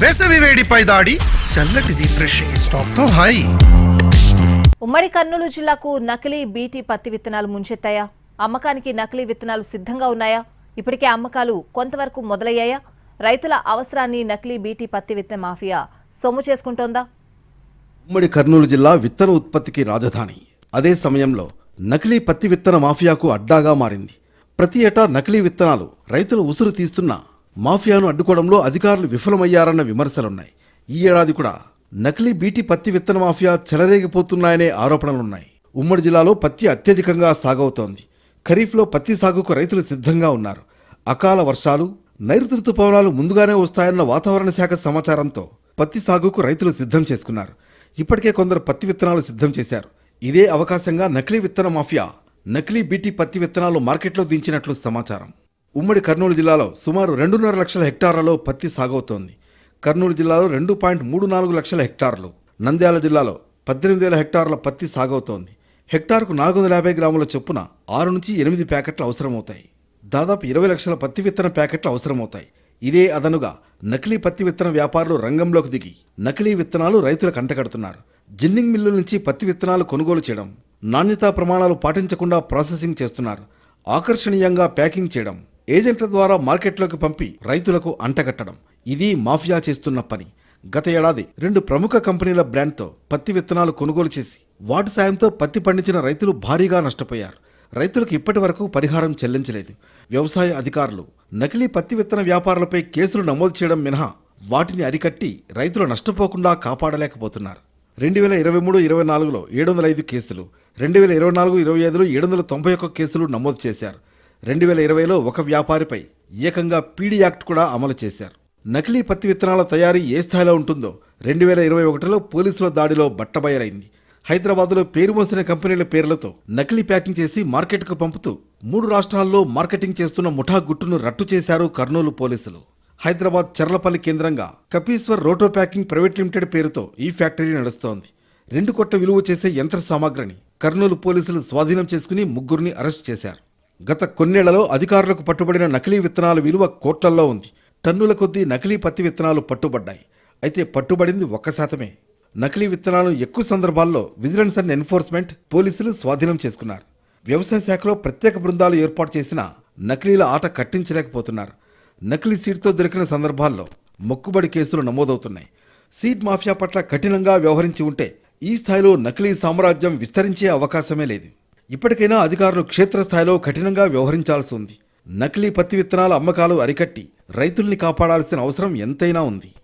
వేసవి వేడిపై దాడి. చల్లటి రిఫ్రెషింగ్ స్టాప్తో హాయి. ఉమ్మడి కర్నూలు జిల్లాకు నకిలీ బీటీ పత్తి విత్తనాలు ముంచెత్తాయా? అమ్మకానికి నకిలీ విత్తనాలు సిద్ధంగా ఉన్నాయా? ఇప్పటికే అమ్మకాలు కొంతవరకు మొదలయ్యాయా? రైతుల అవసరాన్ని నకిలీ బీటీ పత్తి విత్తన మాఫియా సొమ్ము చేసుకుంటోందా? ఉమ్మడి కర్నూలు జిల్లా విత్తన ఉత్పత్తికి రాజధాని. అదే సమయంలో నకిలీ పత్తి విత్తన మాఫియాకు అడ్డాగా మారింది. ప్రతి ఏటా నకిలీ విత్తనాలు రైతులు ఉసురు తీస్తున్న మాఫియాను అడ్డుకోవడంలో అధికారులు విఫలమయ్యారన్న విమర్శలున్నాయి. ఈ ఏడాది కూడా నకిలీ బీటీ పత్తి విత్తన మాఫియా చెలరేగిపోతున్నాయనే ఆరోపణలున్నాయి. ఉమ్మడి జిల్లాలో పత్తి అత్యధికంగా సాగవుతోంది. ఖరీఫ్లో పత్తి సాగుకు రైతులు సిద్ధంగా ఉన్నారు. అకాల వర్షాలు నైరుతి ఋతుపవనాలు ముందుగానే వస్తాయన్న వాతావరణ శాఖ సమాచారంతో పత్తి సాగుకు రైతులు సిద్ధం చేసుకున్నారు. ఇప్పటికే కొందరు పత్తి విత్తనాలు సిద్ధం చేశారు. ఇదే అవకాశంగా నకిలీ విత్తన మాఫియా నకిలీ బీటీ పత్తి విత్తనాలు మార్కెట్లో దించినట్లు సమాచారం. ఉమ్మడి కర్నూలు జిల్లాలో సుమారు రెండున్నర లక్షల హెక్టార్లలో పత్తి సాగవుతోంది. కర్నూలు జిల్లాలో రెండు పాయింట్ మూడు నాలుగు లక్షల హెక్టార్లు. నంద్యాల జిల్లాలో పద్దెనిమిది వేల హెక్టార్ల పత్తి సాగవుతోంది. హెక్టార్కు నాలుగు వందల యాభై గ్రాముల చొప్పున ఆరు నుంచి ఎనిమిది ప్యాకెట్లు అవసరమవుతాయి. దాదాపు ఇరవై లక్షల పత్తి విత్తన ప్యాకెట్లు అవసరమవుతాయి. ఇదే అదనుగా నకిలీ పత్తి విత్తన వ్యాపారులు రంగంలోకి దిగి నకిలీ విత్తనాలు రైతులకు అంటగడుతున్నారు జిన్నింగ్ మిల్లుల నుంచి పత్తి విత్తనాలు కొనుగోలు చేయడం నాణ్యతా ప్రమాణాలు పాటించకుండా ప్రాసెసింగ్ చేస్తున్నారు. ఆకర్షణీయంగా ప్యాకింగ్ చేయడం. ఏజెంట్ల ద్వారా మార్కెట్లోకి పంపి రైతులకు అంటగట్టడం. ఇది మాఫియా చేస్తున్న పని. గత ఏడాది రెండు ప్రముఖ కంపెనీల బ్రాండ్తో పత్తి విత్తనాలు కొనుగోలు చేసి వాటి సాయంతో పత్తి పండించిన రైతులు భారీగా నష్టపోయారు. రైతులకు ఇప్పటి వరకు పరిహారం చెల్లించలేదు. వ్యవసాయ అధికారులు నకిలీ పత్తి విత్తన వ్యాపారులపై కేసులు నమోదు చేయడం మినహా వాటిని అరికట్టి రైతులు నష్టపోకుండా కాపాడలేకపోతున్నారు. రెండు వేల ఇరవై మూడు ఇరవై నాలుగులో ఏడు వందల ఐదు కేసులు రెండు వేల ఇరవై నాలుగు ఇరవై ఐదులో ఏడు వందల తొంభై ఒక్క కేసులు నమోదు చేశారు. రెండు వేల ఇరవైలో ఒక వ్యాపారిపై ఏకంగా పీడీ యాక్ట్ కూడా అమలు చేశారు. నకిలీ పత్తి విత్తనాల తయారీ ఏ స్థాయిలో ఉంటుందో రెండు వేల ఇరవై ఒకటిలో పోలీసుల దాడిలో బట్టబయలైంది. హైదరాబాద్లో పేరు మోసిన కంపెనీల పేర్లతో నకిలీ ప్యాకింగ్ చేసి మార్కెట్కు పంపుతూ మూడు రాష్ట్రాల్లో మార్కెటింగ్ చేస్తున్న ముఠా గుట్టును రట్టు చేశారు కర్నూలు పోలీసులు. హైదరాబాద్ చర్లపల్లి కేంద్రంగా Kapishwar roto packing private limited పేరుతో ఈ ఫ్యాక్టరీ నడుస్తోంది. రెండు కోట్ల విలువ చేసే యంత్ర సామాగ్రిని కర్నూలు పోలీసులు స్వాధీనం చేసుకుని ముగ్గురిని అరెస్ట్ చేశారు. గత కొన్నేళ్ళలో అధికారులకు పట్టుబడిన నకిలీ విత్తనాల విలువ కోట్లల్లో ఉంది. టన్నుల కొద్దీ నకిలీ పత్తి విత్తనాలు పట్టుబడ్డాయి. అయితే పట్టుబడింది ఒక్క శాతమే. నకిలీ విత్తనాలను ఎక్కువ సందర్భాల్లో విజిలెన్స్ అండ్ ఎన్ఫోర్స్మెంట్ పోలీసులు స్వాధీనం చేసుకున్నారు. వ్యవసాయ శాఖలో ప్రత్యేక బృందాలు ఏర్పాటు చేసిన నకిలీల ఆట కట్టించలేకపోతున్నారు. నకిలీ సీడ్తో దొరికిన సందర్భాల్లో మొక్కుబడి కేసులు నమోదవుతున్నాయి. సీడ్ మాఫియా పట్ల కఠినంగా వ్యవహరించి ఉంటే ఈ స్థాయిలో నకిలీ సామ్రాజ్యం విస్తరించే అవకాశమే లేదు. ఇప్పటికైనా అధికారులు క్షేత్రస్థాయిలో కఠినంగా వ్యవహరించాల్సి ఉంది. నకిలీ పత్తి విత్తనాల అమ్మకాలు అరికట్టి రైతుల్ని కాపాడాల్సిన అవసరం ఎంతైనా ఉంది.